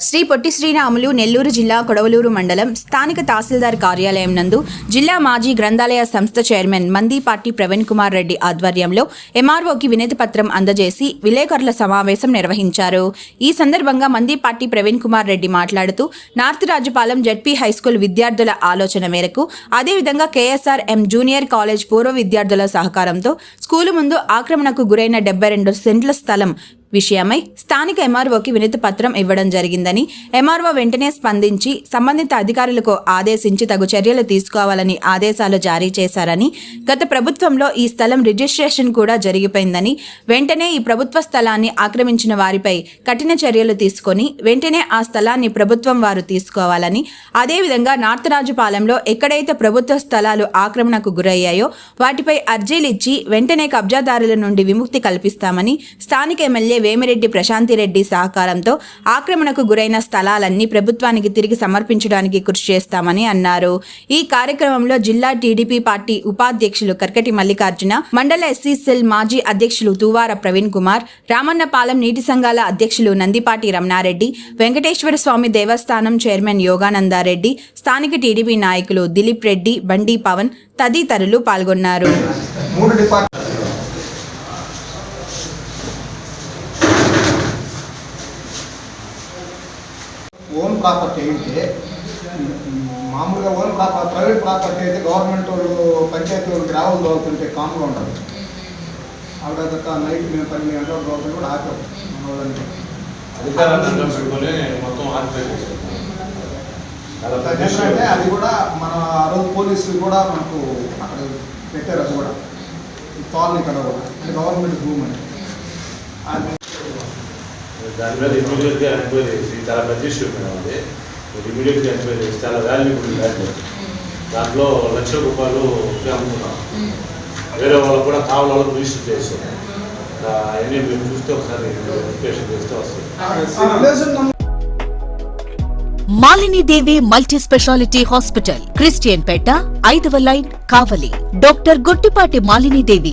శ్రీ పొట్టి శ్రీరాములు నెల్లూరు జిల్లా కొడవలూరు మండలం స్థానిక తహసీల్దార్ కార్యాలయం నందు జిల్లా మాజీ గ్రంథాలయ సంస్థ చైర్మన్ మందీపాటి ప్రవీణ్ కుమార్ రెడ్డి ఆధ్వర్యంలో ఎంఆర్ఓకి వినతి పత్రం అందజేసి విలేకరుల సమావేశం నిర్వహించారు. ఈ సందర్భంగా మందీపాటి ప్రవీణ్ కుమార్ రెడ్డి మాట్లాడుతూ నార్త్ రాజపాలెం జడ్పీ హైస్కూల్ విద్యార్థుల ఆలోచన మేరకు అదేవిధంగా కేఎస్ఆర్ ఎం జూనియర్ కాలేజ్ పూర్వ విద్యార్థుల సహకారంతో స్కూలు ముందు ఆక్రమణకు గురైన డెబ్బై రెండు సెంట్ల స్థలం విషయమై స్థానిక ఎంఆర్ఓకి వినతి పత్రం ఇవ్వడం జరిగిందని ఎంఆర్ఓ వెంటనే స్పందించి సంబంధిత అధికారులకు ఆదేశించి తగు చర్యలు తీసుకోవాలని ఆదేశాలు జారీ చేశారని గత ప్రభుత్వంలో ఈ స్థలం రిజిస్ట్రేషన్ కూడా జరిగిపోయిందని వెంటనే ఈ ప్రభుత్వ స్థలాన్ని ఆక్రమించిన వారిపై కఠిన చర్యలు తీసుకొని వెంటనే ఆ స్థలాన్ని ప్రభుత్వం వారు తీసుకోవాలని అదేవిధంగా నార్త్ రాజుపాలెంలో ఎక్కడైతే ప్రభుత్వ స్థలాలు ఆక్రమణకు గురయ్యాయో వాటిపై అర్జీలు ఇచ్చి వెంటనే కబ్జాదారుల నుండి విముక్తి కల్పిస్తామని స్థానిక ఎమ్మెల్యే వేమిరెడ్డి ప్రశాంతిరెడ్డి సహకారంతో ఆక్రమణకు గురైన స్థలాలన్నీ ప్రభుత్వానికి తిరిగి సమర్పించడానికి కృషి చేస్తామని అన్నారు. ఈ కార్యక్రమంలో జిల్లా టీడీపీ పార్టీ ఉపాధ్యక్షులు కర్కటి మల్లికార్జున మండల ఎస్సీ సెల్ మాజీ అధ్యక్షులు తువార ప్రవీణ్ కుమార్ రామన్నపాలెం నీటి సంఘాల అధ్యక్షులు నందిపాటి రమణారెడ్డి వెంకటేశ్వర స్వామి దేవస్థానం చైర్మన్ యోగానందారెడ్డి స్థానిక టీడీపీ నాయకులు దిలీప్ రెడ్డి బండి పవన్ తదితరులు పాల్గొన్నారు. ఓన్ ప్రాపర్టీ అయితే మామూలుగా ఓన్ ప్రాపర్ ప్రైవేట్ ప్రాపర్టీ అయితే గవర్నమెంట్ వాళ్ళు పంచాయతీ వాళ్ళు గ్రావెల్ దోలుతుంటే కామ్గా ఉండదు. ఆవిడ నైట్ మేము పన్నెండు గంటల దోలుతుంటే కూడా ఆపాం మన వాళ్ళంటే అధికారాన్ని అడ్డం పెట్టుకొని మొత్తం ఆక్యుపై చేశారు చాలా పెద్ద ఇష్యూ. ఎందుకంటే అది కూడా మన ఆ రోజు పోలీసులు కూడా మనకు అక్కడ పెట్టారు అది కూడా. కాలనీ కదా కూడా గవర్నమెంట్ భూమి అది దాని మీద ఇమీడియట్గా ఎంక్వైరీ చేసి చాలా పెద్ద ఇష్యూ మేడం అది. మీరు ఇమీడియట్గా ఎంక్వైరీ చేసి చాలా వాల్యుబుల్ ల్యాండ్ దాంట్లో లక్షల రూపాయలు అమ్ముకున్నాం వేరే వాళ్ళకు కూడా కావాలి వాళ్ళకు రిజిస్టర్ చేస్తాం అవన్నీ మీరు చూస్తే ఒకసారి వెరిఫికేషన్ చేస్తే వస్తుంది ప్లేస్ ఉన్న Malinidevi multi speciality hospital Christian Peta ఐదవ line Kavali. Doctor Guttipati Malinidevi